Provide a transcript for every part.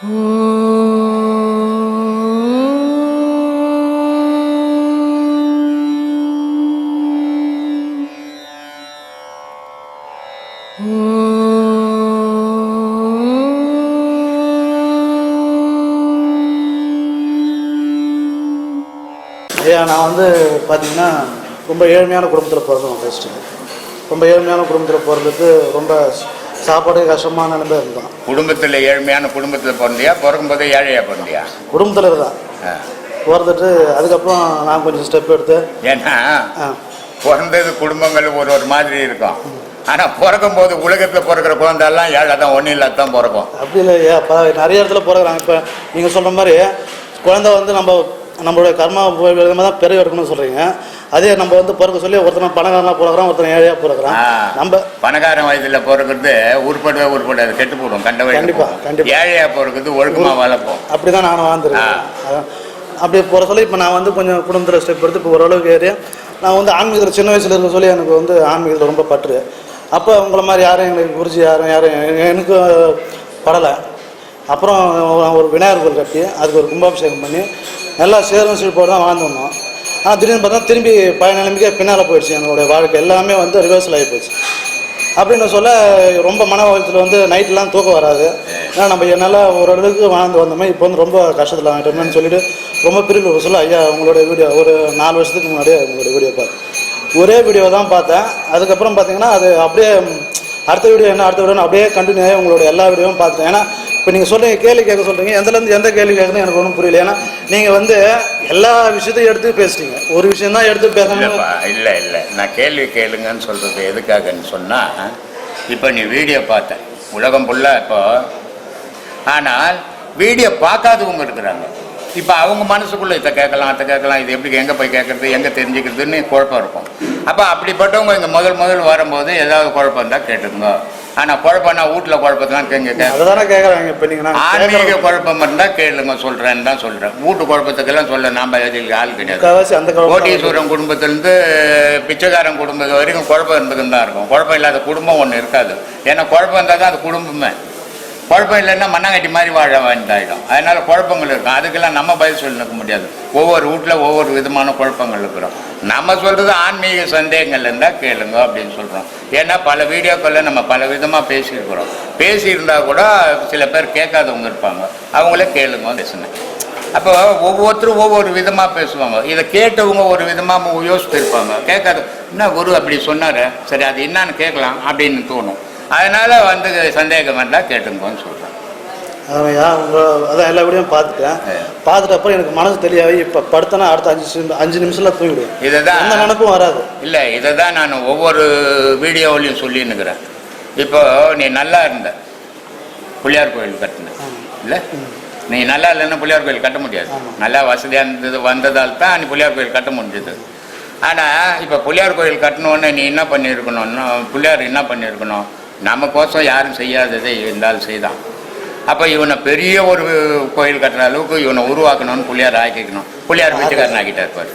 ஐயா நான் வந்து பார்த்தீங்கன்னா ரொம்ப ஏழ்மையான குடும்பத்தில் பிறந்தோம் ஃபஸ்ட்டு ரொம்ப ஏழ்மையான குடும்பத்தில் பிறந்துட்டு ரொம்ப சாப்பாடு கஷ்டமான நிலைமை இருந்தோம் குடும்பத்தில் ஏழ்மையான குடும்பத்தில் பிறந்தியா? பிறக்கும்போது ஏழையா பிறந்தியா? குடும்பத்தில் இருந்தான். பிறந்துட்டு அதுக்கப்புறம் நான் கொஞ்சம் ஸ்டெப் எடுத்து ஏன்னா பிறந்தது குடும்பங்கள் ஒரு ஒரு மாதிரி இருக்கும். ஆனால் பிறக்கும்போது உலகத்தில் பிறக்கிற குழந்தைலாம் ஏழை தான் ஒன்றும் இல்லாத தான் பிறக்கும். அப்படி இல்லை ஐயா இப்போ நிறைய இடத்துல பிறகுறாங்க இப்போ நீங்கள் சொல்கிற மாதிரி குழந்தை வந்து நம்ம நம்மளுடைய கர்மா தான் பெருக எடுக்கணும்னு சொல்கிறீங்க அதே நம்ம வந்து பிறக்க சொல்லி ஒருத்தனை பணக்காரனாக பிறகுறான் ஒருத்தனை ஏழையாக பிறகுறான். நம்ம பணக்காரன் வயதில் பிறக்கிறது உருப்படவே உருப்படாது கெட்டு போடும் கண்ட கண்டிப்பா. கண்டிப்பா. ஏழையா பிறக்கிறது ஒழுக்கமாக வளர்ப்போம் அப்படி தான் நானும் வாழ்ந்துருக்கேன். அப்படி போகிற சொல்லி இப்போ நான் வந்து கொஞ்சம் குடும்பத்தில் ஸ்டெப் எடுத்து இப்போ ஓரளவுக்கு ஏறி நான் வந்து ஆன்மீகத்தில் சின்ன வயசுல இருக்க சொல்லி எனக்கு வந்து ஆன்மீகத்தில் ரொம்ப பற்று அப்போ உங்களை மாதிரி யாரும் எங்களுக்கு குறிச்சி யாரும் யாரும் எனக்கு படலை அப்புறம் ஒரு விநாயகர் கோயில் கட்டி அதுக்கு ஒரு கும்பாபிஷேகம் பண்ணி நல்லா சேரும் சிறப்போடு தான் வாழ்ந்து வந்தோம் ஆனால் திடீர்னு பார்த்தா திரும்பி பழைய நிலைமைக்கே பின்னால் போயிடுச்சு. என்னுடைய வாழ்க்கை எல்லாமே வந்து ரிவர்சல் ஆகி போச்சு. அப்படின்னு சொல்ல ரொம்ப மன உலகத்தில் வந்து நைட்லாம் தூக்கம் வராது. ஏன்னா நம்ம என்னால் ஓரளவுக்கு வாழ்ந்து வந்தோமே இப்போ வந்து ரொம்ப கஷ்டத்தில் ஆகிட்டோம்னு சொல்லிட்டு ரொம்ப பிரிவு சொல்ல ஐயா உங்களோட வீடியோ ஒரு நாலு வருஷத்துக்கு முன்னாடியே உங்களுடைய வீடியோ பார்த்தேன் ஒரே வீடியோ தான் பார்த்தேன். அதுக்கப்புறம் பார்த்தீங்கன்னா அது அப்படியே அடுத்த வீடியோ என்ன அடுத்த வீடியோன்னு அப்படியே கண்டினியூ ஆகி உங்களோட எல்லா வீடியோவும் பார்த்தேன் ஏன்னா இப்போ நீங்கள் சொல்கிறீங்க கேள்வி கேட்க சொல்கிறீங்க எந்தலேருந்து எந்த கேள்வி கேட்குறது எனக்கு ஒன்றும் புரியல. ஏன்னா நீங்கள் வந்து எல்லா விஷயத்தையும் எடுத்து பேசிட்டீங்க ஒரு விஷயம் தான் எடுத்து பேசணும். இல்லை இல்லை. நான் கேள்வி கேளுங்கன்னு சொல்கிறது எதுக்காகன்னு சொன்னால் இப்போ நீ வீடியோ பார்த்த. உலகம் ஃபுல்லாக இப்போ. ஆனால் வீடியோ பார்க்காதவங்க இருக்கிறாங்க. இப்போ அவங்க மனசுக்குள்ளே இதை கேட்கலாம் அதை கேட்கலாம். இது எப்படி எங்கே போய் கேட்குறது எங்கே தெரிஞ்சுக்கிறதுன்னு குழப்பம் இருக்கும். அப்போ அப்படிப்பட்டவங்க இங்கே முதல் முதல் வரும்போது ஏதாவது குழப்பம் இருந்தால் கேட்டுங்க ஆனால் குழப்பம்னா வீட்டில் குழப்பத்தெல்லாம் கேங்க கே அதை தானே கேட்குறாங்க இப்போ நீங்கள் ஆன்மீக குழப்பம் இருந்தால் கேளுங்க சொல்கிறேன்னு தான் சொல்கிறேன் வீட்டு குழப்பத்துக்கெல்லாம் சொல்ல நாம் எதில் ஆள் கிடையாது. அந்த கோட்டீஸ்வரன் குடும்பத்திலேருந்து பிச்சைக்காரன் குடும்பம் வரைக்கும் குழப்பம் இருந்துக்கிட்டு தான் இருக்கும். குழப்பம் இல்லாத குடும்பம் ஒன்று இருக்காது. ஏன்னா குழப்பம் இருந்தால் தான் அது குடும்பமே. குழப்பம் இல்லைன்னா மண்ணாங்கட்டி மாதிரி வாழ வேண்டாயிடும் அதனால குழப்பங்கள் இருக்கும். அதுக்கெல்லாம் நம்ம பதில் சொல்லி நிற்க முடியாது. ஒவ்வொரு வீட்டில் ஒவ்வொரு விதமான குழப்பங்கள் இருக்கிறோம். நம்ம சொல்கிறது ஆன்மீக சந்தேகங்கள் இருந்தால் கேளுங்க அப்படின்னு சொல்கிறோம் ஏன்னா பல வீடியோக்களில் நம்ம பல விதமாக பேசியிருக்கிறோம். பேசியிருந்தா கூட சில பேர் கேட்காதவங்க இருப்பாங்க. அவங்களே கேளுங்க பேசுனேன் அப்போ ஒவ்வொருத்தரும் ஒவ்வொரு விதமாக பேசுவாங்க. இதை கேட்டவங்க ஒரு விதமாக யோசிச்சிருப்பாங்க. கேட்காது என்ன குரு அப்படி சொன்னார்? சரி அது என்னன்னு கேட்கலாம் அப்படின்னு தோணும். அதனால் வந்து சந்தேகம் வேண்டாம் கேட்டுங்கன்னு சொல்கிறேன் உங்கள் அதான் எல்லா வீடியோவும் பார்த்துட்டேன். பார்த்துட்டு அப்புறம் எனக்கு மனசு தெளிவாகி இப்போ படுத்தனா அடுத்த அஞ்சு அஞ்சு நிமிஷத்தில் தூங்கிடுவேன் இதை தான் நினப்பும் வராது. இல்லை இதை தான் நான் ஒவ்வொரு வீடியோவிலையும் சொல்லின்னுக்கிறேன். இப்போ நீ நல்லா இருந்த. பிள்ளையார் கோயில் கட்டின. இல்லை? நீ நல்லா இல்லைன்னா பிள்ளையார் கோயில் கட்ட முடியாது. நல்லா வசதியாக இருந்தது வந்ததால் தான் நீ பிள்ளையார் கோயில் கட்ட முடிஞ்சது. ஆனால் இப்போ பிள்ளையார் கோயில் கட்டணுன்னு நீ என்ன பண்ணியிருக்கணும்னா பிள்ளையார் என்ன பண்ணியிருக்கணும்? நமக்கோசம் யாரும் செய்யாததை இருந்தாலும் செய்தான். அப்போ இவனை பெரிய ஒரு கோயில் கட்டுற அளவுக்கு இவனை உருவாக்கணும்னு பிள்ளையார் ஆக்கிக்கணும். பிள்ளையார் வீட்டுக்காரன் ஆக்கிட்டார் பாரு.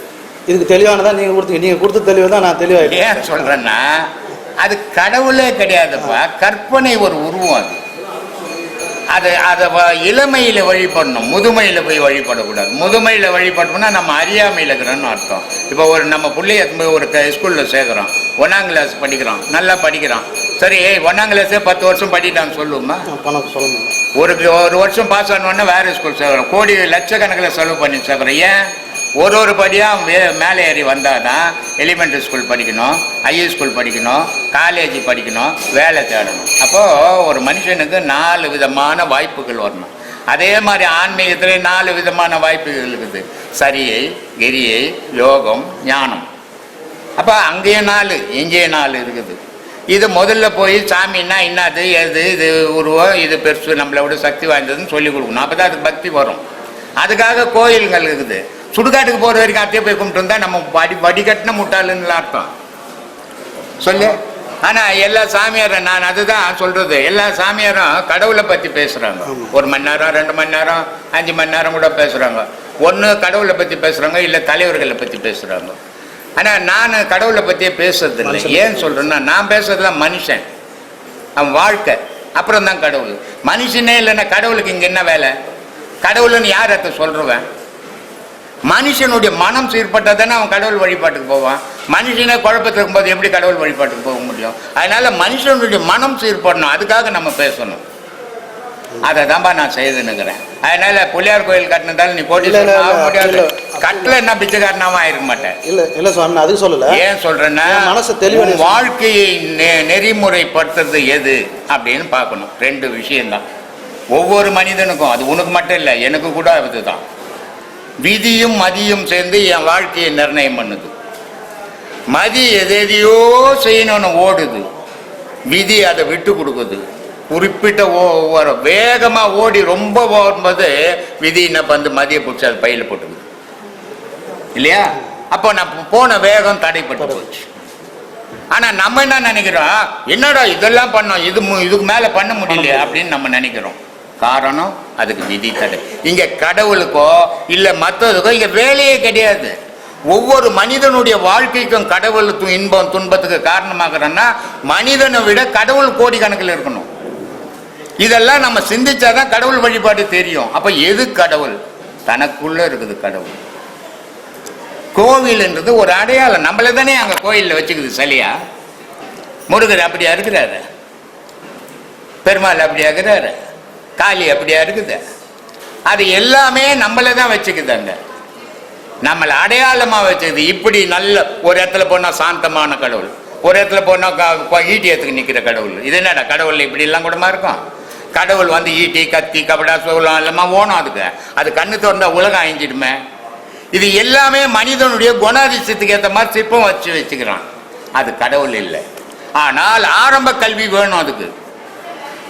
இதுக்கு தெளிவானதா நீங்கள் கொடுத்தீங்க நீங்கள் கொடுத்த தெளிவு தான் நான் தெளிவாகிட்டேன் ஏன் சொல்றேன்னா அது கடவுளே கிடையாதுப்பா. கற்பனை ஒரு உருவம் அது. அது அதை இளமையில வழிபடணும். முதுமையில போய் வழிபடக்கூடாது. முதுமையில வழிபட்டோம்னா நம்ம அறியாமையில் இருக்கிறோன்னு அர்த்தம். இப்போ ஒரு நம்ம பிள்ளைய போய் ஒரு ஸ்கூலில் சேர்க்குறோம். ஒன்றாம் கிளாஸ் படிக்கிறோம். நல்லா படிக்கிறான் சரி ஒன்றாம் கிளாஸே பத்து வருஷம் படிட்டான்னு சொல்லுவோமா? ஒரு ஒரு வருஷம் பாஸ் ஆனோடனே வேற ஸ்கூல் சேர்க்குறோம். கோடி லட்சக்கணக்கில் செலவு பண்ணி சேர்க்குறோம். ஏன்? ஒரு ஒரு படியாக வே மேலே ஏறி வந்தால் தான் எலிமெண்ட்ரி ஸ்கூல் படிக்கணும் ஹையர் ஸ்கூல் படிக்கணும் காலேஜ் படிக்கணும் வேலை தேடணும். அப்போது ஒரு மனுஷனுக்கு நாலு விதமான வாய்ப்புகள் வரணும். அதே மாதிரி ஆன்மீகத்திலே நாலு விதமான வாய்ப்புகள் இருக்குது. சரியை கிரியை யோகம் ஞானம். அப்போ அங்கேயே நாலு இங்கேயே நாலு இருக்குது. இது முதல்ல போய் சாமின்னா என்னது எது இது உருவம் இது பெருசு நம்மளை விட சக்தி வாய்ந்ததுன்னு சொல்லி கொடுக்கணும். அப்போ தான் அதுக்கு பக்தி வரும். அதுக்காக கோயில்கள் இருக்குது. சுடுகாட்டுக்கு போகிற வரைக்கும் அப்படியே போய் கும்பிட்டு வந்தா நம்ம வடி வடிகட்டின முட்டாளுன்னு அர்த்தம். சொல்லு. ஆனால் எல்லா சாமியாரும் நான் அதுதான் சொல்கிறது எல்லா சாமியாரும் கடவுளை பற்றி பேசுகிறாங்க. ஒரு மணி நேரம் ரெண்டு மணி நேரம் அஞ்சு மணி நேரம் கூட பேசுகிறாங்க ஒன்று கடவுளை பற்றி பேசுகிறாங்க இல்லை தலைவர்களை பற்றி பேசுகிறாங்க ஆனால் நான் கடவுளை பற்றியே பேசுறது இல்லை ஏன் சொல்கிறேன்னா நான் பேசுறதுலாம் மனுஷன். அவன் வாழ்க்கை. அப்புறம் தான் கடவுள். மனுஷனே இல்லைன்னா கடவுளுக்கு இங்க என்ன வேலை? கடவுள்னு யார் அதை சொல்றவன்? மனுஷனுடைய மனம் சீர்பட்டால் அவன் கடவுள் வழிபாட்டுக்கு போவான்? மனுஷனே குழப்பத்தில் இருக்கும்போது எப்படி கடவுள் வழிபாட்டுக்கு போக முடியும்? அதனால மனுஷனுடைய மனம் சீர்படணும். அதுக்காக நம்ம பேசணும். அதை தான்ப்பா நான் செய்துன்னுக்கிறேன். அதனால புள்ளியார் கோயில் கட்டினதால நீ போட்டி முடியாது. கட்டில என்ன பிச்சைக்காரனாவும் ஆயிருக்க மாட்டேன். இல்ல இல்ல சுவாமி அதுக்கு சொல்லல. ஏன் சொல்றேன்னா மனசு தெளிவா வாழ்க்கையை நெறிமுறைப்படுத்துறது எது அப்படின்னு பார்க்கணும். ரெண்டு விஷயம்தான். ஒவ்வொரு மனிதனுக்கும் அது உனக்கு மட்டும் இல்லை எனக்கு கூட அதுதான். விதியும் மதியும் சேர்ந்து என் வாழ்க்கையை நிர்ணயம் பண்ணுது. மதி எதையோ செய்யணும்னு ஓடுது. விதி அதை விட்டு கொடுக்குது. குறிப்பிட்ட ஓ- வேகமாக ஓடி ரொம்ப ஓடும்போது விதி என்ன பண்ணு மதியை பிடிச்சி அது பையில் போட்டுக்குது. இல்லையா? அப்போ நான் போன வேகம் தடைப்பட்டு போச்சு. ஆனால் நம்ம என்ன நினைக்கிறோம்? என்னடா இதெல்லாம் பண்ணோம்? இது மு- இதுக்கு மேலே பண்ண முடியல அப்படின்னு நம்ம நினைக்கிறோம். காரணம் அதுக்கு விதி தடை. இங்க கடவுளுக்கோ இல்ல மற்றதுக்கோ இங்க வேலையே கிடையாது. ஒவ்வொரு மனிதனுடைய வாழ்க்கைக்கும் கடவுள் இன்பம் துன்பத்துக்கு காரணமாகறன்னா மனிதனை விட கடவுள் கோடிக்கணக்கில் இருக்கணும். இதெல்லாம் நம்ம சிந்திச்சாதான் கடவுள் வழிபாடு தெரியும். அப்ப எது கடவுள்? தனக்குள்ள இருக்குது கடவுள். கோவில்ன்றது ஒரு அடையாளம். நம்மள தானே அங்க கோயிலில் வச்சுக்குது சரியா முருகர் அப்படியா இருக்கிறாரு? பெருமாள் அப்படியா இருக்கிறாரு? காலி அப்படியா இருக்குது? அது எல்லாமே நம்மளை தான் வச்சுக்குது அங்க நம்மளை அடையாளமா வச்சுக்குது. இப்படி நல்ல ஒரு இடத்துல போனா சாந்தமான கடவுள். ஒரு இடத்துல போனா க- ஈட்டி ஏத்துக்கு நிக்கிற கடவுள். இது என்னடா கடவுள் இப்படி எல்லாம் கூடமா இருக்கும்? கடவுள் வந்து ஈட்டி கத்தி கபடா சோளம் எல்லாமே ஓணும் அதுக்கு. அது கண்ணு திறந்தா உலகம் அழிஞ்சிடுமே. இது எல்லாமே மனிதனுடைய குணாதிசயத்துக்கு ஏற்ற மாதிரி சிற்பம் வச்சு வச்சுக்கிறான். அது கடவுள் இல்லை. ஆனால் ஆரம்ப கல்வி வேணும் அதுக்கு.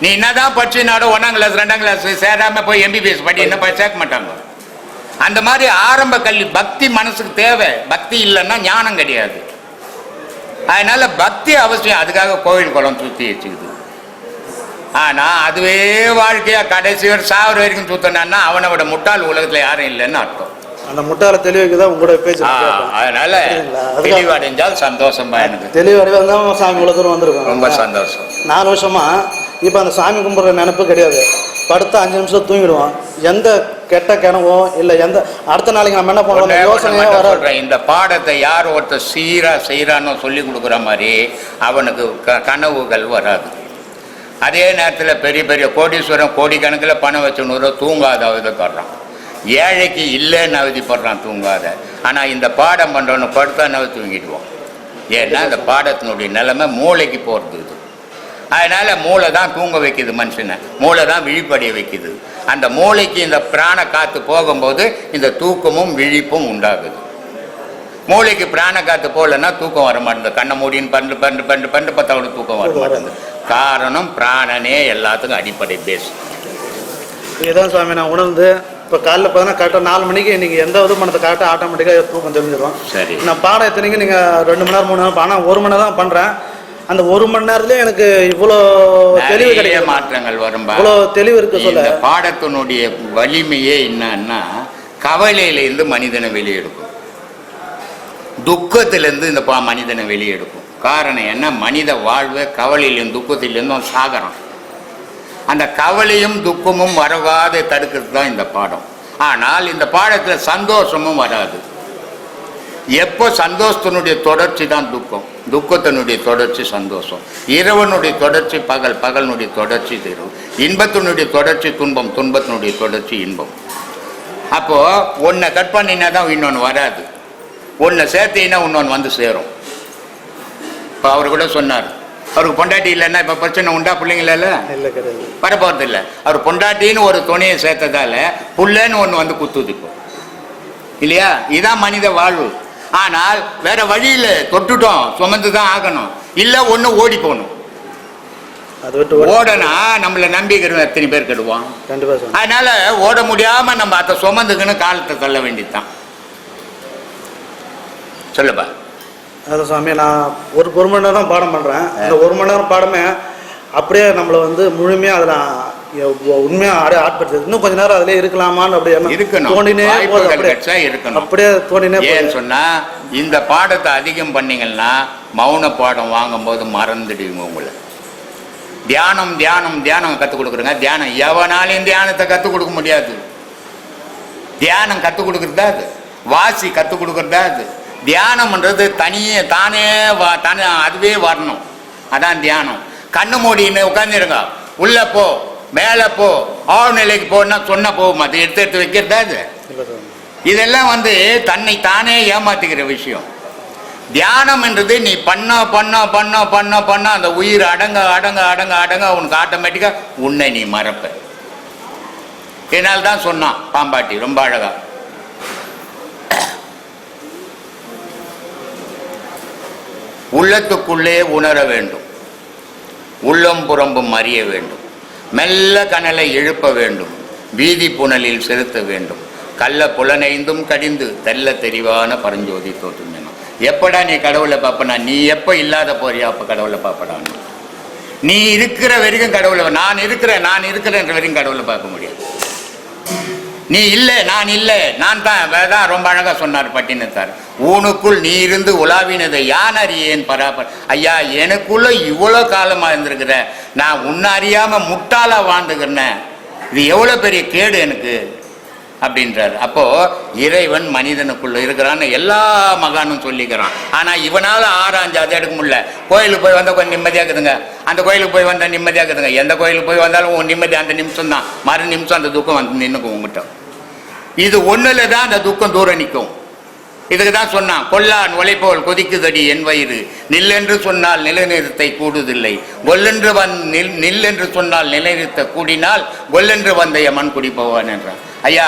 நீ என்னதான் படிச்சுனாடோ ஒன்னாம் கிளாஸ் ரெண்டாம் கிளாஸ் சேராம போய் எம்பிபிஎஸ் படி என்ன போய் சேர்க்க மாட்டாங்க? அந்த மாதிரி ஆரம்ப கல்வி பக்தி மனசுக்கு தேவை. பக்தி இல்லைன்னா ஞானம் கிடையாது. அதனால பக்தி அவசியம். அதுக்காக கோவில் குளம் சுத்தி வச்சுக்குது. ஆனா அதுவே வாழ்க்கையா கடைசி வரை சாவர வரைக்கும் சுத்தினான்னா அவனை விட முட்டாள் உலகத்துல யாரும் இல்லைன்னு அர்த்தம். அந்த முட்டாள தெளிவுக்கு தான் உங்களோட பேச்சு. அதனால தெளிவடைஞ்சால் சந்தோஷமா எனக்கு. தெளிவடைவா சாமி தூரம் வந்திருக்கோம். ரொம்ப சந்தோஷம். நாலு வருஷமா இப்போ அந்த சாமி கும்பிட்ற நினைப்பு கிடையாது. படுத்து அஞ்சு நிமிஷம் தூங்கிடுவோம் எந்த கெட்ட கிணவோ இல்லை எந்த அடுத்த நாளைக்கு நம்ம என்ன பண்ணுவோம் யோசனையே சொல்றேன். இந்த பாடத்தை யார் ஒருத்தர் சீரா செய்யறானோ சொல்லி கொடுக்குற மாதிரி அவனுக்கு க- கனவுகள் வராது. அதே நேரத்தில் பெரிய பெரிய கோடீஸ்வரன் கோடிக்கணக்கில் பணம் வச்சுன்னு தூங்காத அவதிப்படுறான். ஏழைக்கு இல்லைன்னு அவதிப்படுறான் தூங்காத. ஆனால் இந்த பாடம் பண்ணுறவனு படுத்தா நவ தூங்கிடுவான். ஏன்னா இந்த பாடத்தினுடைய நிலைமை மூளைக்கு போகிறது அதனால மூளை தான் தூங்க வைக்குது மனுஷனை. மூளை தான் விழிப்படைய வைக்குது. அந்த மூளைக்கு இந்த பிராண காத்து போகும்போது இந்த தூக்கமும் விழிப்பும் உண்டாகுது. மூளைக்கு பிராண காத்து போகலன்னா தூக்கம் வர மாட்டேங்குது. கண்ணை மூடின்னு பண்ணு பண்ணு பண்ணு பண்ணு பார்த்தா தூக்கம் வர மாட்டேங்குது. காரணம் பிராணனே எல்லாத்துக்கும் அடிப்படை பேஸ் இதுதான் சுவாமி நான் உணர்ந்து இப்போ காலைல பார்த்தீங்கன்னா கரெக்டாக நாலு மணிக்கு நீங்கள் எந்த இது பண்ணத்தை கரெக்டாக ஆட்டோமேட்டிக்காக தூக்கம் தெரிஞ்சிடும். சரி. நான் பாடம் எத்தனைக்கு நீங்கள் ரெண்டு மணி நேரம் மூணு நேரம் ஆனால் ஒரு மணி நேரம் தான் பண்ணுறேன் அந்த ஒரு மணி நேரத்துலேயே எனக்கு இவ்வளோ தெளிவு நிறைய மாற்றங்கள் வரும்பா இவ்வளோ தெளிவு இருக்கு சொல்ல. இந்த பாடத்தினுடைய வலிமையே என்னன்னா கவலையிலிருந்து மனிதனை வெளியெடுக்கும். துக்கத்திலிருந்து இந்த பா- மனிதனை வெளியெடுக்கும். காரணம் என்ன? மனித வாழ்வு கவலையிலும் துக்கத்திலிருந்தும் சாகரம். அந்த கவலையும் துக்கமும் வரவாத தடுக்கிறது தான் இந்த பாடம். ஆனால் இந்த பாடத்தில் சந்தோஷமும் வராது. எப்போ சந்தோஷத்தினுடைய தொடர்ச்சி தான் துக்கம்? துக்கத்தினுடைய தொடர்ச்சி சந்தோஷம். இரவனுடைய தொடர்ச்சி பகல் பகலினுடைய தொடர்ச்சி இரவு இன்பத்தினுடைய தொடர்ச்சி துன்பம் துன்பத்தினுடைய தொடர்ச்சி இன்பம். அப்போ ஒன்றை கட் பண்ணினா தான் இன்னொன்று வராது. ஒன்றை சேர்த்தீங்கன்னா இன்னொன்று வந்து சேரும். இப்போ அவர் கூட சொன்னார். அவருக்கு பொண்டாட்டி இல்லைன்னா இப்போ பிரச்சனை உண்டா பிள்ளைங்கள வரப்போறது இல்லை அவர் பொண்டாட்டின்னு ஒரு துணையை சேர்த்ததால புள்ளன்னு ஒன்று வந்து குத்துது இப்போ. இல்லையா? இதான் மனித வாழ்வு. ஆனால் வேற வழியில் தொட்டுட்டோம் சுமந்து தான் ஆகணும். இல்லை ஒன்று ஓடி போகணும். அது விட்டு ஓட ஓடனா நம்மளை நம்பிக்கிறவன் எத்தனை பேர் கெடுவான்? சுவாமி அதனால ஓட முடியாம நம்ம அதை சுமந்துக்குன்னு காலத்தை தள்ள வேண்டியதுதான். சொல்லுப்பா. அதான் சுவாமி நான் ஒரு ஒரு மணி நேரம் தான் பாடம் பண்ணுறேன் அந்த ஒரு மணி நேரம் பாடமே அப்படியே நம்மளை வந்து முழுமையாக அதில் உண்மையாக அப்படியே ஆட்படுத்துது இன்னும் கொஞ்ச நேரம் அதிலே இருக்கலாமான்னு அப்படியே இருக்கணும். தோண்டினே இருக்கணும். அப்படியே தோண்டினே சொன்னா இந்த பாடத்தை அதிகம் பண்ணீங்கன்னா மௌன பாடம் வாங்கும்போது மறந்துடுவீங்க உங்களை. தியானம் தியானம் தியானம் கற்றுக் கொடுக்குறங்க. தியானம் எவனாலையும் தியானத்தை கற்றுக் கொடுக்க முடியாது. தியானம் கற்றுக் கொடுக்குறதா அது? வாசி கற்றுக் கொடுக்குறதா அது? தியானம்ன்றது தனியே தானே வா தானே அதுவே வரணும். அதான் தியானம். கண்ணு மூடின்னு உட்காந்துருங்க உள்ள போ. மேலே போ ஆழ்நிலைக்கு போன்னா சொன்ன போகுமா அது எடுத்து எடுத்து வைக்கிறதா அது இதெல்லாம் வந்து தன்னை தானே ஏமாத்திக்கிற விஷயம். தியானம் என்றது நீ பண்ண பண்ண பண்ண பண்ண பண்ண அந்த உயிர் அடங்க அடங்க அடங்க அடங்க உனக்கு ஆட்டோமேட்டிக்காக உன்னை நீ மறப்ப. என்னால் தான் சொன்னான் பாம்பாட்டி ரொம்ப அழகா. உள்ளத்துக்குள்ளே உணர வேண்டும். உள்ளம் புறம்பும் அறிய வேண்டும். மெல்ல கனலை எழுப்ப வேண்டும். வீதி புனலில் செலுத்த வேண்டும். கள்ள புலனைந்தும் கடிந்து தெல்ல தெளிவான பரஞ்சோதி தோற்றுங்கணும் எப்படா நீ கடவுளை பார்ப்பனா நீ எப்போ இல்லாத போறியா? அப்போ கடவுளை பார்ப்படான் நீ. இருக்கிற வரைக்கும் கடவுளை நான் இருக்கிறேன் நான் இருக்கிறேன்ற வரைக்கும் கடவுளை பார்க்க முடியாது. நீ இல்லை நான் இல்லை. நான் தான் வேதான் ரொம்ப அழகாக சொன்னார் பட்டினத்தார். ஊனுக்குள் நீ இருந்து உலாவினதை யான் அறியேன் பராபர்? ஐயா எனக்குள்ள இவ்வளோ காலமாக இருந்திருக்கிற நான் உன்னை அறியாமல் முட்டாளாக வாழ்ந்துக்கிறேன் இது எவ்வளோ பெரிய கேடு எனக்கு? அப்படின்றார். அப்போ இறைவன் மனிதனுக்குள்ள இருக்கிறான்னு எல்லா மகானும் சொல்லிக்கிறான். ஆனா இவனால ஆராய்ஞ்சு அதை எடுக்க முடியல. கோயிலுக்கு போய் வந்தா கொஞ்சம் நிம்மதியா இருக்குதுங்க. அந்த கோயிலுக்கு போய் வந்தா நிம்மதியா இருக்குதுங்க. எந்த கோயிலுக்கு போய் வந்தாலும் உன் நிம்மதி அந்த நிமிஷம் தான். மறு நிமிஷம் அந்த துக்கம் வந்து நின்னுக்கும் உங்ககிட்ட இது ஒண்ணுல தான் அந்த துக்கம் தூரம் நிற்கும் இதுக்கு தான் சொன்னான் கொல்லான் உழைப்போல் கொதிக்குதடி என் வயிறு. நில்லென்று சொன்னால் நிலைநிறுத்தை கூடுதில்லை. கொல்லென்று வந் நில் நில்லென்று சொன்னால் நிலைநிறுத்த கூடினால் கொல்லென்று வந்த மண் குடிப்பவான் என்றான் ஐயா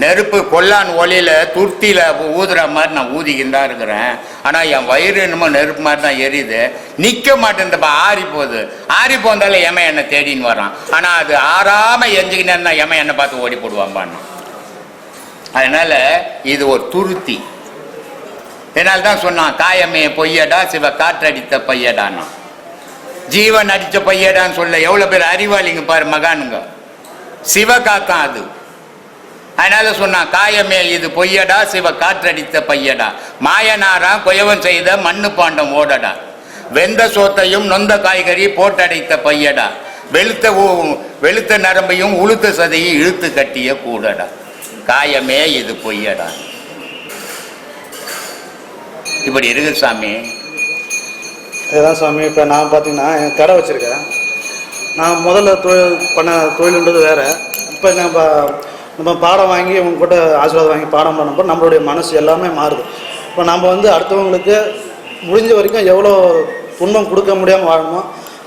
நெருப்பு கொல்லான் ஒலியில துர்த்தியில் ஊதுற மாதிரி நான் ஊதிக்கின்னு தான் இருக்கிறேன். ஆனால் என் வயிறு என்னமோ நெருப்பு மாதிரி தான் எரியுது. நிற்க மாட்டேன்ப்பா ஆறி போகுது. ஆறி போந்தாலே எமன் என்னை தேடின்னு வரான். ஆனால் அது ஆறாமல் எஞ்சிக்கினேன்னா எமன் என்னை பார்த்து ஓடி போடுவான் பாண்ணா இது ஒரு துருத்தி. என்னால் தான் சொன்னான் காயமே பொய்யடா சிவ காற்றடித்த பையடான்னா ஜீவன் அடித்த பையடான்னு சொல்ல எவ்வளோ பேர் அறிவாளிங்க பாரு மகானுங்க. சிவகாத்தான் அது. அதனால சொன்னான் காயமே இது பொய்யடா சிவ காற்றடித்த பையடா. மாயனாரா குயவன் செய்த மண்ணு பாண்டம் ஓடடா. வெந்த சோத்தையும் நொந்த காய்கறி போட்டடைத்த பையடா. வெளுத்த ஊ- வெளுத்த நரம்பையும் உளுத்த சதையும் இழுத்து கட்டிய கூடடா. காயமே இது பொய்யடா. இப்படி இருக்கு சாமி. இதுதான் சாமி இப்போ நான் பார்த்தீங்கன்னா என் கடை வச்சுருக்கேன். நான் முதல்ல தொழில் பண்ண தொழிலுன்றது வேறு. இப்போ நம்ம நம்ம பாடம் வாங்கி உங்ககிட்ட ஆசீர்வாதம் வாங்கி பாடம் பண்ணப்போ நம்மளுடைய மனசு எல்லாமே மாறுது. இப்போ நம்ம வந்து அடுத்தவங்களுக்கு முடிஞ்ச வரைக்கும் எவ்வளோ துன்பம் கொடுக்க முடியாமல் வாழணுமோ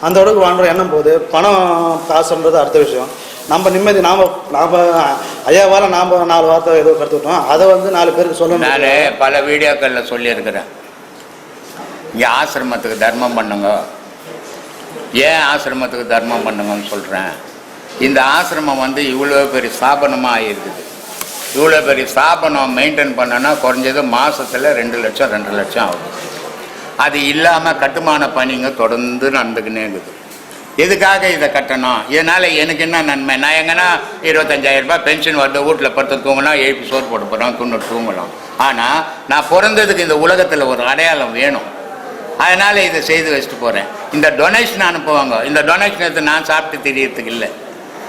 அந்த அளவுக்கு வாழ்கிற எண்ணம் போகுது. பணம் காசுன்றது அடுத்த விஷயம். நம்ம நிம்மதி நாம் நாம் ஐயாவால் நாம் நாலு வார்த்தை ஏதோ கற்றுக்கிட்டோம் அதை வந்து நாலு பேருக்கு சொல்லணும் நான் பல வீடியோக்களில் சொல்லியிருக்கிறேன். இங்கே ஆசிரமத்துக்கு தர்மம் பண்ணுங்க. ஏன் ஆசிரமத்துக்கு தர்மம் பண்ணுங்கன்னு சொல்கிறேன் இந்த ஆசிரமம் வந்து இவ்வளோ பெரிய ஸ்தாபனமாக இருக்குது. இவ்வளோ பெரிய ஸ்தாபனம் மெயின்டைன் பண்ணனா குறைஞ்சது மாதத்தில் ரெண்டு லட்சம் ரெண்டு லட்சம் ஆகுது அது இல்லாமல் கட்டுமான பணிங்க தொடர்ந்து நடந்துக்கினே இருக்குது. எதுக்காக இதை கட்டணும்? இதனால் எனக்கு என்ன நன்மை? நான் எங்கன்னா இருபத்தஞ்சாயிரம் ரூபாய் பென்ஷன் வருது வீட்டில் படுத்து தூங்கினா எழுப்பி சோறு போட்டு போகிறோம் துண்ணு தூங்கலாம். ஆனால் நான் பிறந்ததுக்கு இந்த உலகத்தில் ஒரு அடையாளம் வேணும். அதனால் இதை செய்து வச்சுட்டு போகிறேன் இந்த டொனேஷன் அனுப்புவாங்க. இந்த டொனேஷன் எடுத்து நான் சாப்பிட்டு தெரியறதுக்கு இல்லை.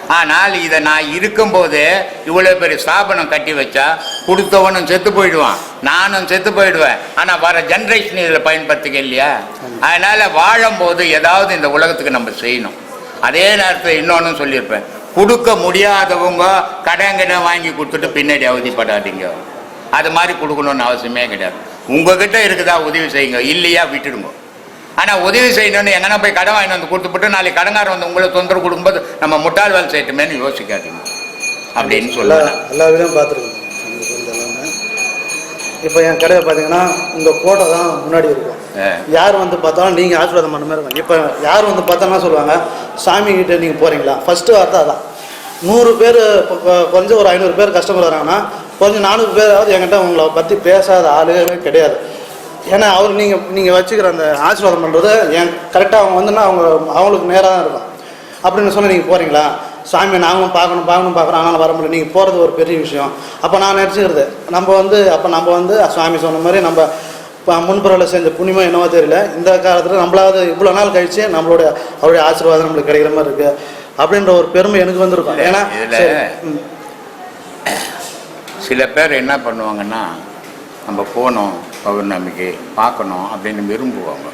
ஆனால் இதை நான் இருக்கும்போது இவ்வளோ பெரிய ஸ்தாபனம் கட்டி வச்சா கொடுத்தவனும் செத்து போயிடுவான். நானும் செத்து போயிடுவேன். ஆனால் வர ஜென்ரேஷன் இதில் பயன்படுத்திக்க இல்லையா? அதனால் வாழும்போது ஏதாவது இந்த உலகத்துக்கு நம்ம செய்யணும். அதே நேரத்தில் இன்னொன்றும் சொல்லியிருப்பேன். கொடுக்க முடியாதவங்க கடங்கனை வாங்கி கொடுத்துட்டு பின்னாடி அவதிப்படாதீங்க. அது மாதிரி கொடுக்கணும்னு அவசியமே கிடையாது. உங்ககிட்ட இருக்குதா உதவி செய்யுங்க. இல்லையா விட்டுடுங்க. ஆனால் உதவி செய்யணும்னு எங்கன்னா போய் கடன் வாங்கிட்டு வந்து கொடுத்துப்புட்டு நாளைக்கு கடங்காரன் வந்து உங்களை தொந்தரவு கொடுக்கும்போது நம்ம முட்டாள் வேலை செய்யட்டுமேன்னு யோசிக்காதீங்க. அப்படின்னு சொல்லுவேன். எல்லா சொல்றது எல்லாமே இப்போ என் கடையை பார்த்தீங்கன்னா உங்கள் ஃபோட்டோ தான் முன்னாடி இருக்கும். யார் வந்து பார்த்தாலும் நீங்கள் ஆசீர்வாதம் பண்ண மாதிரி இருக்கும். இப்போ யார் வந்து பார்த்தாலும் சொல்லுவாங்க? சாமி கிட்ட நீங்கள் போகிறீங்களா ஃபஸ்ட்டு வார்த்தை அதான். நூறு பேர் கொஞ்சம் ஒரு ஐநூறு பேர் கஸ்டமர் வராங்கன்னா கொஞ்சம் நானூறு பேராவது என்கிட்ட உங்களை பற்றி பேசாத ஆளுவே கிடையாது. ஏன்னா அவர் நீங்கள் நீங்கள் வச்சுக்கிற அந்த ஆசீர்வாதம் பண்ணுறது என் கரெக்டாக அவங்க வந்துன்னா அவங்க அவங்களுக்கு நேராக தான் இருக்கும். அப்படின்னு சொல்லி நீங்கள் போகிறீங்களா சாமி நாங்களும் பார்க்கணும் பார்க்கணும் பார்க்குறோம் ஆனாலும் வர முடியல. நீங்கள் போகிறது ஒரு பெரிய விஷயம். அப்போ நான் நினச்சிக்கிறது நம்ம வந்து அப்போ நம்ம வந்து சுவாமி சொன்ன மாதிரி நம்ம இப்போ முன்புறவில் செஞ்ச புண்ணியமோ என்னவோ தெரியல. இந்த காலத்தில் நம்மளாவது இவ்வளோ நாள் கழிச்சு நம்மளோட அவருடைய ஆசீர்வாதம் நம்மளுக்கு கிடைக்கிற மாதிரி இருக்கு. அப்படின்ற ஒரு பெருமை எனக்கு வந்திருக்கும். ஏன்னா. சில பேர் என்ன பண்ணுவாங்கன்னா நம்ம போகணும் பௌர்ணமிக்கு பார்க்கணும் அப்படின்னு விரும்புவாங்க.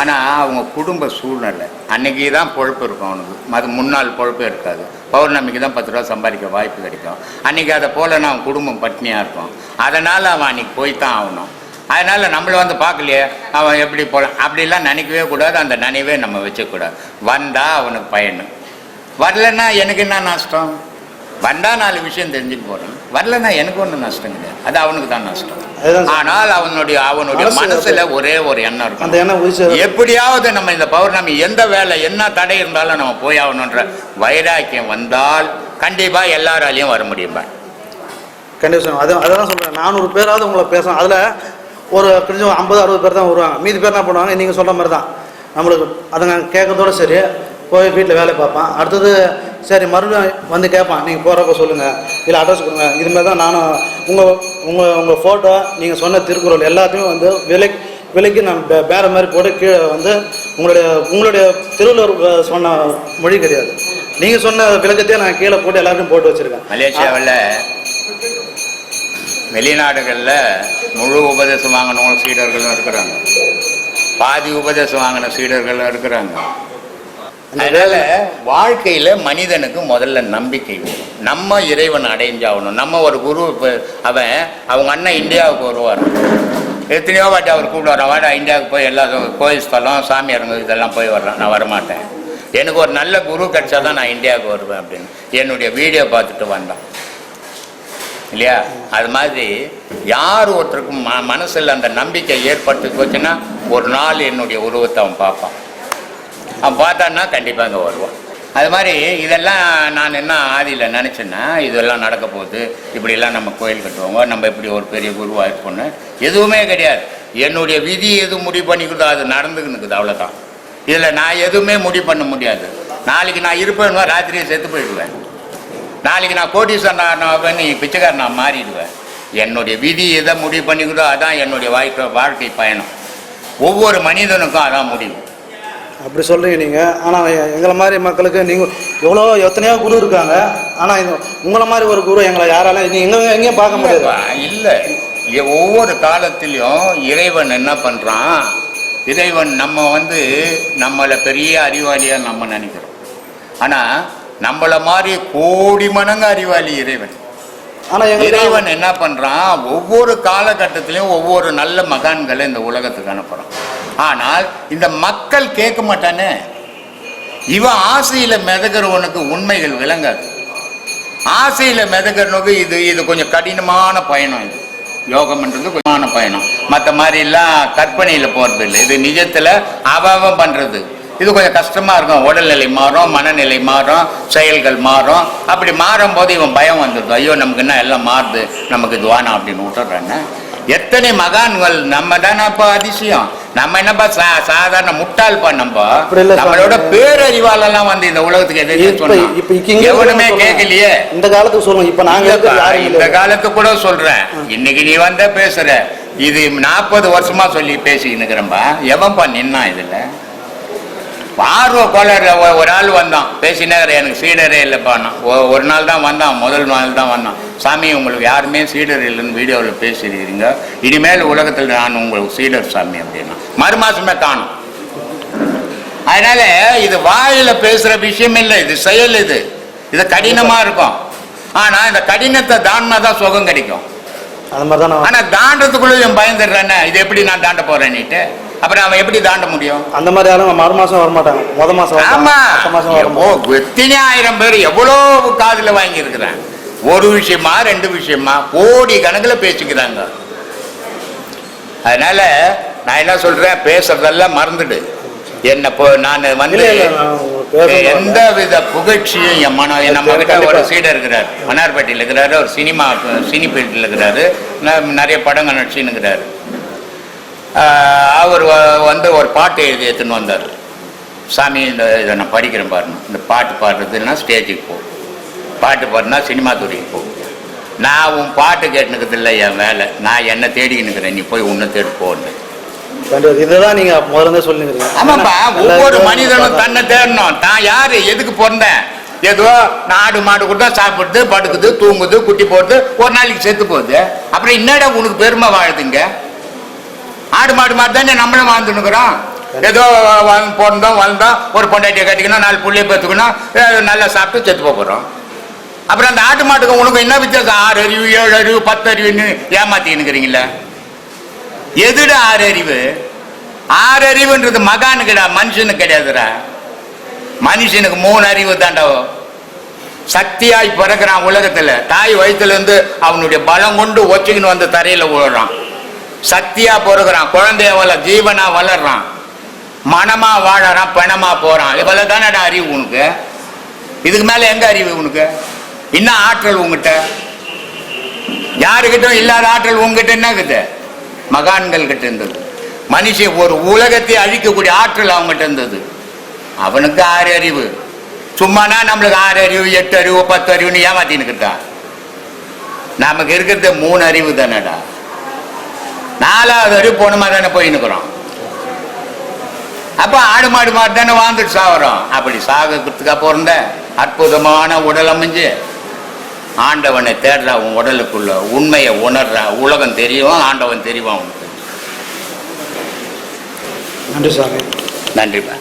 ஆனால் அவங்க குடும்ப சூழ்நிலை. அன்னைக்கு தான் பொழப்பு இருக்கும் அவனுக்கு. அது முன்னாள் பொழப்பே இருக்காது. பௌர்ணமிக்கு தான் பத்து ரூபா சம்பாதிக்க வாய்ப்பு கிடைக்கும். அன்றைக்கி அதை போலன்னா அவன் குடும்பம் பட்னியாக இருக்கும். அதனால் அவன் அன்றைக்கி போய் தான் ஆகணும். அதனால் நம்மளை வந்து பார்க்கலையே அவன் எப்படி போகலாம் அப்படிலாம் நினைக்கவே கூடாது. அந்த நினைவே நம்ம வச்சக்கூடாது. வந்தால் அவனுக்கு பயன். வரலன்னா எனக்கு என்ன நஷ்டம்? வந்தா நாலு விஷயம் தெரிஞ்சுட்டு போகிறேன் வரலன்னா எனக்கு ஒன்றும் நஷ்டம் கிடையாது. அது அவனுக்கு தான் நஷ்டம். ஆனால் அவனுடைய அவனுடைய மனசு மனசுல ஒரே ஒரு எண்ணம் அந்த இருக்கும் எண்ணம் உயிச்சு எப்படியாவது நம்ம இந்த பௌர்ணமி எந்த வேலை என்ன தடை இருந்தாலும் நம்ம போய் ஆகணுன்ற வைராக்கியம் வந்தால் கண்டிப்பா எல்லாராலையும் வர முடியும் பார். கண்டிப்பாக அது அதான் சொல்கிறேன் நானூறு பேராவது உங்களை பேசணும். அதில் ஒரு கொஞ்சம் ஐம்பது அறுபது பேர் தான் வருவாங்க. மீதி பேர் என்ன பண்ணுவாங்க? நீங்கள் சொல்கிற மாதிரி தான் நம்மளுக்கு அதை நான் கேட்கறதோட சரி. போய் வீட்டில் வேலை பார்ப்பான். அடுத்தது சரி மறுபடியும் வந்து கேட்பான் நீங்கள் போகிறப்ப சொல்லுங்கள் இல்லை அட்ரஸ் கொடுங்க. இதுமாதிரி தான் நானும் உங்கள் உங்கள் உங்கள் ஃபோட்டோ நீங்கள் சொன்ன திருக்குறள் எல்லாத்தையும் வந்து விலை விலைக்கு நான் பே பேர மாதிரி போட்டு கீழே வந்து உங்களுடைய உங்களுடைய திருவள்ளுவர் சொன்ன மொழி கிடையாது. நீங்கள் சொன்ன விளக்கத்தையே நான் கீழே போட்டு எல்லாத்தையும் போட்டு வச்சுருக்கேன். மலேசியாவில் வெளிநாடுகளில் முழு உபதேசம் வாங்கினவங்க சீடர்களும் இருக்கிறாங்க. பாதி உபதேசம் வாங்கின சீடர்களும் இருக்கிறாங்க. அதனால வாழ்க்கையில மனிதனுக்கு முதல்ல நம்பிக்கை வேணும். நம்ம இறைவன் அடைஞ்சாகணும். நம்ம ஒரு குரு இப்போ அவன் அவங்க அண்ணன் இந்தியாவுக்கு வருவார். எத்தனையோ வாட்டி அவர் கூப்பிடுவார் வாடா இந்தியாவுக்கு போய் எல்லா கோயில் ஸ்தலம் சாமியாருங்க இதெல்லாம் போய் வர்றேன் நான் வரமாட்டேன். எனக்கு ஒரு நல்ல குரு கிடைச்சா தான் நான் இந்தியாவுக்கு வருவேன் அப்படின்னு. என்னுடைய வீடியோ பார்த்துட்டு வந்தான். இல்லையா? அது மாதிரி யார் ஒருத்தருக்கும் ம மனசில் அந்த நம்பிக்கை ஏற்பட்டு போச்சுன்னா ஒரு நாள் என்னுடைய உருவத்தை அவன் பார்ப்பான். அவன் பார்த்தான்னா கண்டிப்பாக அங்கே வருவான். அது மாதிரி இதெல்லாம் நான் என்ன ஆதியில் நினச்சேன்னா இதெல்லாம் நடக்க போகுது. இப்படிலாம் நம்ம கோயில் கட்டுவாங்க. நம்ம இப்படி ஒரு பெரிய குருவாக இருப்போம்னு எதுவுமே கிடையாது. என்னுடைய விதி எது முடிவு பண்ணிக்கிட்டோ அது நடந்துக்குனுக்குது அவ்வளோதான் இதில் நான் எதுவுமே முடிவு பண்ண முடியாது. நாளைக்கு நான் இருப்பேன் ராத்திரியை செத்து போயிடுவேன். நாளைக்கு நான் கோட்டீஸ்வரன் நீ பிச்சைக்காரன் நான் மாறிடுவேன். என்னுடைய விதி எதை முடிவு பண்ணிக்கிட்டோ அதான் என்னுடைய வாழ்க்கை வாழ்க்கை பயணம். ஒவ்வொரு மனிதனுக்கும் அதான் முடிவு. அப்படி சொல்கிறீங்க நீங்கள் ஆனால் எங்களை மாதிரி மக்களுக்கு நீங்கள் எவ்வளோ எத்தனையோ குரு இருக்காங்க. ஆனால் இது உங்களை மாதிரி ஒரு குரு எங்களை யாராலும் எங்கே எங்கேயும் பார்க்க முடியாது. இல்லை. ஒவ்வொரு காலத்திலையும் இறைவன் என்ன பண்ணுறான் இறைவன் நம்ம வந்து நம்மளை பெரிய அறிவாளியாக நம்ம நினைக்கிறோம். ஆனால் நம்மளை மாதிரி கோடி மடங்கு அறிவாளி இறைவன். இறைவன் என்ன பண்றான்? ஒவ்வொரு காலகட்டத்திலையும் ஒவ்வொரு நல்ல மகான்களை இந்த உலகத்துக்கு அனுப்புறான். ஆனால் இந்த மக்கள் கேட்க மாட்டானே. இவன் ஆசையில மிதக்கிறவனுக்கு உண்மைகள் விளங்காது. ஆசையில மிதக்கிறவனுக்கு இது இது கொஞ்சம் கடினமான பயணம் இது. யோகம்ன்றது கொஞ்சமான பயணம். மற்ற மாதிரிலாம் கற்பனையில போறது இல்லை இது நிஜத்துல அவ அவன் பண்றது. இது கொஞ்சம் கஷ்டமா இருக்கும். உடல்நிலை மாறும் மனநிலை மாறும் செயல்கள் மாறும். அப்படி மாறும் போது இவன் பயம் வந்துடுது. ஐயோ நமக்கு என்ன எல்லாம் மாறுது? நமக்கு இது வேணாம் அப்படின்னு விட்டுறானே எத்தனை மகான்கள் நம்ம தானே அப்போ அதிசயம். நம்ம என்னப்பா சா சாதாரண முட்டாள்ப்பா நம்ம. நம்மளோட பேரறிவாலெல்லாம் வந்து இந்த உலகத்துக்கு இப்போ இப்போ இங்கே எவனுமே கேட்கலையே இந்த காலத்துக்கு சொல்லுங்க. இப்போ யாரும் இந்த காலத்து கூட சொல்றேன். இன்னைக்கு நீ வந்த பேசுற. இது நாற்பது வருஷமா சொல்லி பேசிக்கினுக்கிறம்பா எவன்பா நின்னா இதுல? ஆர்வ கோளாறு ஒ- ஒரு ஆள் வந்தான். பேசினார் எனக்கு சீடரே இல்லைப்பா ஒரு நாள் தான் வந்தான் முதல் நாள் தான் வந்தான். சாமி உங்களுக்கு யாருமே சீடர் இல்லைன்னு வீடியோவில் பேசியிருக்கிறீங்க. இனிமேல் உலகத்தில் நான் உங்களுக்கு சீடர் சாமி அப்படின்னா. மறுமாசமே காணும். அதனால இது வாயில பேசுற விஷயம் இல்லை இது செயல் இது. இது கடினமா இருக்கும். ஆனா இந்த கடினத்தை தாண்டினா தான் சுகம் கிடைக்கும். அந்த மாதிரி தான் நான் ஆனா தாண்டத்துக்குள்ள இவன் பயந்துடுறானே இது எப்படி நான் தாண்ட போறேன்னுட்டு அப்புறம் அவன் எப்படி தாண்ட முடியும்? அந்த மாதிரி யாரும் மறு மாதம் வர மாட்டாங்க முத மாதம் ஆமா. அடுத்த மாதம் வர எவ்வளோ எத்தனை ஆயிரம் பேர் எவ்வளோ காதுல வாங்கி இருக்கிறான் ஒரு விஷயமா ரெண்டு விஷயமா? கோடி கணக்குல பேசிக்கிறாங்க. அதனால நான் என்ன சொல்றேன்? பேசுறதெல்லாம் மறந்துடு. என்ன நான் வந்து எந்த வித புகழ்ச்சியும் என் மன நம்ம கிட்ட ஒரு சீடர் இருக்கிறார். மன்னார்பேட்டையில் இருக்கிறாரு ஒரு சினிமா சினி ஃபீல்டில் இருக்கிறாரு. நிறைய படங்கள் நடிச்சுன்னுக்கிறாரு. அவர் வந்து ஒரு பாட்டு எழுதி எடுத்துன்னு வந்தார். சாமி இந்த இதை நான் படிக்கிறேன் பாருங்க இந்த பாட்டு பாடுறதுன்னா ஸ்டேஜுக்கு போ. பாட்டு பாடுனா சினிமா துறைக்கு போ. நான் உன் பாட்டு கேட்டுனுக்குது இல்லை என் வேலை. நான் என்ன தேடிக்கின்னு இருக்கிறேன். நீ போய் உன்னை தேடி போன்னு. இதுதான் நீங்க முதல்ல சொல்லிருக்கீங்க ஆமாப்பா ஒவ்வொரு மனிதனும் தன்னை தேடணும். தான் யாரு? எதுக்கு பிறந்தேன்? ஏதோ நாடு மாடு கூட சாப்பிடுது படுக்குது தூங்குது குட்டி போடுது ஒரு நாளைக்கு செத்து போகுது. அப்புறம் என்னடா உனக்கு பெருமை வாழுதுங்க? ஆடு மாடு மாதிரி தானே நம்மளும் வாழ்ந்துனுக்குறோம் ஏதோ பிறந்தோம் வளர்ந்தோம் ஒரு பொண்டாட்டியை கட்டிக்கணும் நாலு புள்ளைய பார்த்துக்கணும் நல்லா சாப்பிட்டு செத்து போகிறோம் அப்புறம் அந்த ஆட்டு மாட்டுக்கு உனக்கு என்ன வித்தியாசம்? ஆறு அறிவு ஏழு அறிவு பத்து அறிவுன்னு ஏமாத்தின்னுக்கிறீங்களா எதுடா ஆறு அறிவு? ஆறு அறிவுன்றது மகானுக்குடா மனுஷனுக்கு கிடையாதுடா. மனுஷனுக்கு மூணு அறிவு தாண்டா. சக்தியாய் பிறக்கிறான் உலகத்துல. தாய் வயிற்றுலேருந்து அவனுடைய பலம் கொண்டு ஒச்சுக்கின்னு வந்து தரையில விழுறான் சக்தியா பொறுக்கிறான். குழந்தைய வள ஜீவனா வளர்றான். மனமா வாழறான் பணமா போறான். இவ்வளவு தானடா அறிவு உனக்கு? இதுக்கு மேல எங்க அறிவு உனக்கு? என்ன ஆற்றல் உங்ககிட்ட யாருக்கிட்டும் இல்லாத ஆற்றல் உங்ககிட்ட என்ன மகான்கள் கிட்ட இருந்தது. மனுஷன் ஒரு உலகத்தை அழிக்கக்கூடிய ஆற்றல் அவங்ககிட்ட இருந்தது. அவனுக்கு ஆறு அறிவு. சும்மானா நம்மளுக்கு ஆறு அறிவு எட்டு அறிவு பத்து அறிவுன்னு ஏமாத்தின்னுக்கிட்டா நமக்கு இருக்கிறது மூணு அறிவு தானடா. நாலாவது அறிவு போனமா தானே போயின்னுக்குறோம் அப்ப ஆடு மாடு மாடு தானே வாழ்ந்துட்டு சாகுறோம். அப்படி சாகிறதுக்கா பிறந்த அற்புதமான உடல் அமைஞ்சு ஆண்டவனை தேடுறா உன் உடலுக்குள்ள உண்மையை உணர்றா உலகம் தெரியும் ஆண்டவன் தெரியும் அவனுக்கு நன்றி சாமி. நன்றிப்பா.